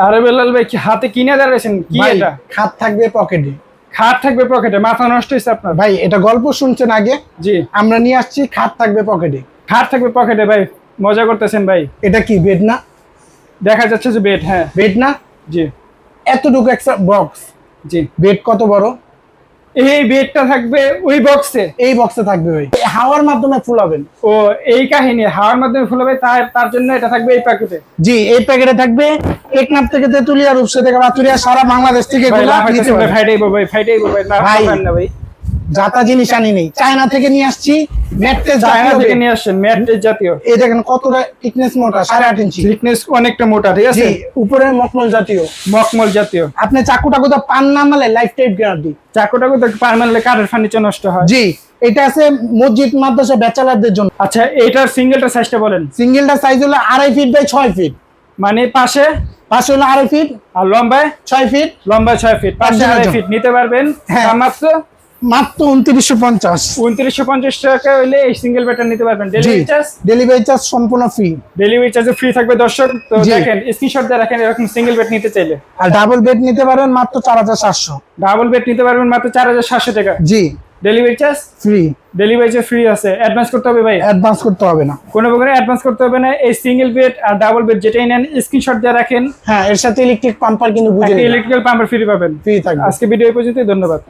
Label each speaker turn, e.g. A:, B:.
A: আরে বেলাল ভাই কি হাতে কিনে দাঁড়াইছেন? কি এটা?
B: খাত থাকবে পকেটে।
A: খাট থাকবে পকেটে মাথা নষ্ট হয়েছে আপনার?
B: ভাই এটা গল্প শুনছেন আগে?
A: জি।
B: আমরা নিয়ে আসছি খাট থাকবে পকেটে।
A: খাট থাকবে পকেটে ভাই। মজা করতেছেন ভাই।
B: এটা কি বেড না?
A: দেখা যাচ্ছে যে বেড হ্যাঁ।
B: বেড না?
A: জি।
B: এতটুকু একটা বক্স
A: জি।
B: বেড কত বড়?
A: এই বেডটা থাকবে ওই বক্সে
B: এই বক্সে থাকবে ওই। হাওয়ার মাধ্যমে ফুলাবেন
A: ও এই কাহিনী হাওয়ার মাধ্যমে ফুলাবে তার তার জন্য এটা থাকবে এই প্যাকেটে
B: জি এই প্যাকেটে থাকবে একনাপ থেকে তেতুলিয়া রূপসা থেকে বাতুরিয়া সারা বাংলাদেশ থেকে
A: ভাই ভাই, ভাই ভাই
B: ভাই। যাতা জিনিস আনি নেই চায়না থেকে নিয়ে আসছি ম্যাট্রেস
A: চায়না থেকে নিয়ে আসছেন ম্যাট্রেস জাতীয়।
B: এই দেখেন কতটা থিকনেস মোটা সাড়ে আট ইঞ্চি
A: থিকনেস অনেকটা মোটা ঠিক আছে?
B: উপরে মখমল জাতীয়।
A: মকমল জাতীয়।
B: আপনি চাকু টাকু তো পান না মালে লাইফ টাইম গ্যারান্টি
A: তো পার মারলে কাঠের ফার্নিচার নষ্ট হয়।
B: জি এটা আছে মসজিদ মাদ্রাসা ব্যাচেলারদের জন্য।
A: আচ্ছা এইটার সিঙ্গেলটা সাইজটা বলেন।
B: সিঙ্গেলটা সাইজ হলো আড়াই ফিট বাই ছয় ফিট
A: মানে পাশে?
B: পাশে হলো আড়াই ফিট
A: আর লম্বায়?
B: ছয় ফিট
A: লম্বায় ছয় ফিট পাশে আড়াই ফিট নিতে পারবেন
B: হ্যাঁ।
A: মাত্র
B: মাত্র উনত্রিশশো পঞ্চাশ।
A: উনত্রিশশো পঞ্চাশ টাকা হইলে এই সিঙ্গেল বেডটা নিতে পারবেন। ডেলিভারি চার্জ
B: ডেলিভারি চার্জ সম্পূর্ণ ফ্রি
A: ডেলিভারি চার্জ ফ্রি থাকবে দর্শক। তো দেখেন স্ক্রিনশট দিয়ে রাখেন এরকম সিঙ্গেল বেড নিতে চাইলে।
B: আর ডাবল বেড নিতে পারেন মাত্র চার হাজার সাতশো।
A: ডাবল বেড নিতে পারবেন মাত্র চার হাজার সাতশো টাকা।
B: জি।
A: Delivery charge
B: free
A: delivery charge free আছে। অ্যাডভান্স করতে হবে ভাই?
B: অ্যাডভান্স করতে হবে না।
A: কোনো প্রকারে অ্যাডভান্স করতে হবে না। এই সিঙ্গেল বেড আর ডাবল বেড যেটাই নেন স্ক্রিনশট দিয়ে রাখেন।
B: হ্যাঁ এর সাথে ইলেকট্রিক পাম্পার কিন্তু
A: ইলেকট্রিক্যাল পাম্পার ফ্রি পাবেন।
B: ফ্রি থাকবে।
A: আজকে ভিডিও পর্যন্তই ধন্যবাদ।